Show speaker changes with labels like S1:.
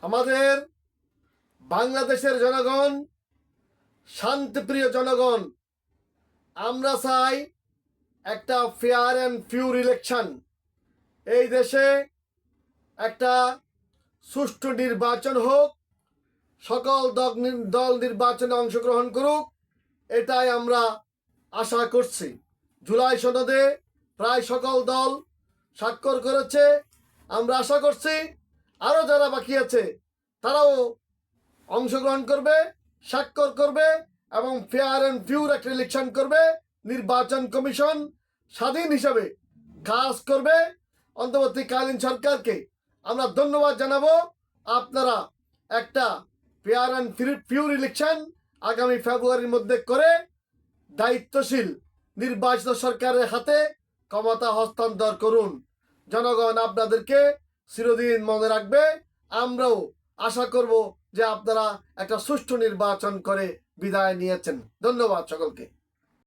S1: আমাদের বাংলাদেশের জনগণ, শান্তিপ্রিয় জনগণ, আমরা চাই একটা ফেয়ার অ্যান্ড ফিউর ইলেকশন। এই দেশে একটা সুষ্ঠু নির্বাচন হোক, সকল দল নির- দল নির্বাচনে অংশগ্রহণ করুক, এটাই আমরা আশা করছি। জুলাই সনদে প্রায় সকল দল স্বাক্ষর করেছে, আমরা আশা করছি আরও যারা বাকি আছে, তারাও অংশগ্রহণ করবে, স্বাক্ষর করবে এবং ফেয়ার অ্যান্ড ফিউর একটা ইলেকশন করবে, নির্বাচন কমিশন স্বাধীন হিসাবে কাজ করবে। অন্তর্বর্তীকালীন সরকারকে আমরা ধন্যবাদ জানাব। আপনারা একটা ফেয়ার অ্যান্ড ফিউর ইলেকশন আগামী ফেব্রুয়ারির মধ্যে করে দায়িত্বশীল নির্বাচিত সরকারের হাতে ক্ষমতা হস্তান্তর করুন। জনগণ আপনাদেরকে চিরদিন মনে রাখবে, আমরাও আশা করব যে আপনারা একটা সুষ্ঠু নির্বাচন করে বিদায় নিয়েছেন। ধন্যবাদ সকলকে।